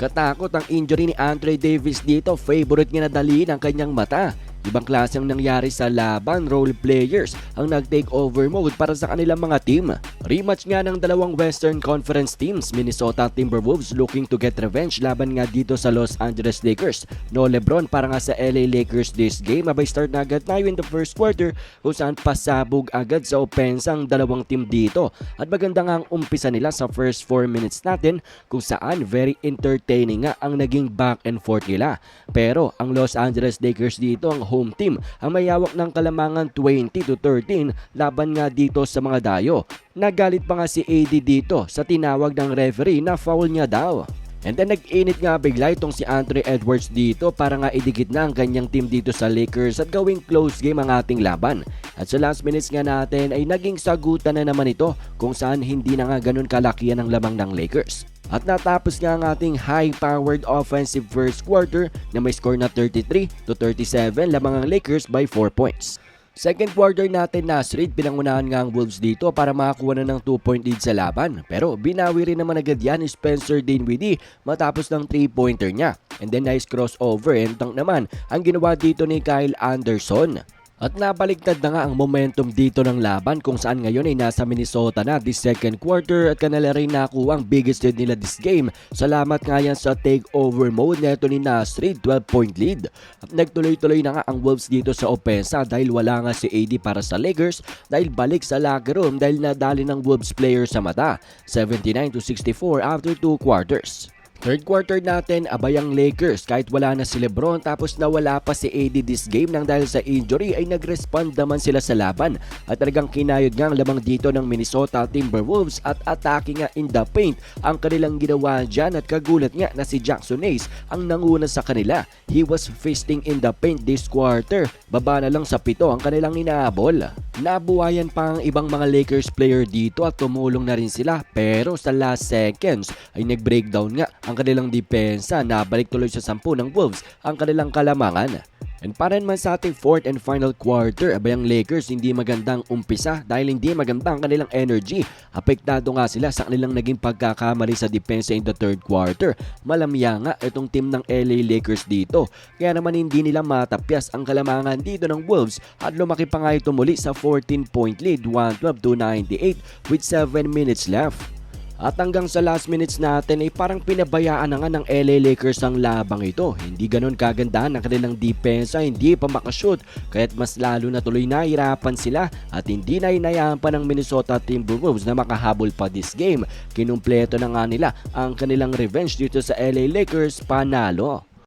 Katakot ang injury ni Andre Davis dito, favorite niya na daliin ang kanyang mata. Ibang klase ang nangyari sa laban, role players ang nag-take over mode para sa kanilang mga team. Rematch nga ng dalawang Western Conference teams, Minnesota Timberwolves looking to get revenge laban nga dito sa Los Angeles Lakers. No Lebron para nga sa LA Lakers this game, abay start na agad tayo in the first quarter kung saan pasabog agad sa opensa ang dalawang team dito. At maganda nga ang umpisa nila sa first 4 minutes natin kung saan very entertaining nga ang naging back and forth nila. Pero ang Los Angeles Lakers dito ang home team ang mayawak ng kalamangan 20 to 13 laban nga dito sa mga dayo. Nagalit pa nga si AD dito sa tinawag ng referee na foul niya daw. And then nag-init nga bigla itong si Andre Edwards dito para nga idikit na ang kanyang team dito sa Lakers at gawing close game ang ating laban. At sa last minutes nga natin ay naging sagutan na naman ito kung saan hindi na nga ganun kalakihan ang lamang ng Lakers. At natapos nga ang ating high-powered offensive first quarter na may score na 33 to 37 lamang ang Lakers by 4 points. Second quarter natin na Nasrid pinangunahan nga ang Wolves dito para makakuha na ng 2-point lead sa laban. Pero binawi rin naman agad yan ni Spencer Dinwiddie matapos ng 3-pointer niya. And then nice crossover and tank naman ang ginawa dito ni Kyle Anderson. At nabaligtad na nga ang momentum dito ng laban kung saan ngayon ay nasa Minnesota na this second quarter at kanila rin nakuha ang biggest lead nila this game. Salamat nga yan sa takeover mode neto ni Nasrid 12 point lead. At nagtuloy-tuloy na nga ang Wolves dito sa opensa dahil wala nga si AD para sa Lakers dahil balik sa locker room dahil nadali ng Wolves player sa mata. 79 to 64 after 2 quarters. Third quarter natin, abay ang Lakers kahit wala na si Lebron tapos nawala pa si AD this game nang dahil sa injury ay nag-respond naman sila sa laban at talagang kinayod nga ang lamang dito ng Minnesota Timberwolves at atake nga in the paint ang kanilang ginawa dyan at kagulat nga na si Jackson Hayes ang nanguna sa kanila. He was feasting in the paint this quarter. Baba na lang sa pito ang kanilang inaabol. Nabuhayan pa ang ibang mga Lakers player dito at tumulong na rin sila pero sa last seconds ay nag-breakdown nga ang kanilang depensa na balik tuloy sa sampu ng Wolves ang kanilang kalamangan. And para naman sa ating fourth and final quarter, abay ang Lakers hindi magandang umpisa dahil hindi maganda ang kanilang energy. Apektado nga sila sa kanilang naging pagkakamali sa depensa in the third quarter. Malamya nga itong team ng LA Lakers dito. Kaya naman hindi nila matapyas ang kalamangan dito ng Wolves at lumaki pa nga ito muli sa 14 point lead 112 to 98 with 7 minutes left. At hanggang sa last minutes natin ay parang pinabayaan na nga ng LA Lakers ang labang ito. Hindi ganon kagandahan ang kanilang depensa, hindi pa makashoot. Kaya't mas lalo na tuloy nahirapan sila at hindi na inayaan pa ng Minnesota Timberwolves na makahabol pa this game. Kinumpleto na nga nila ang kanilang revenge dito sa LA Lakers panalo.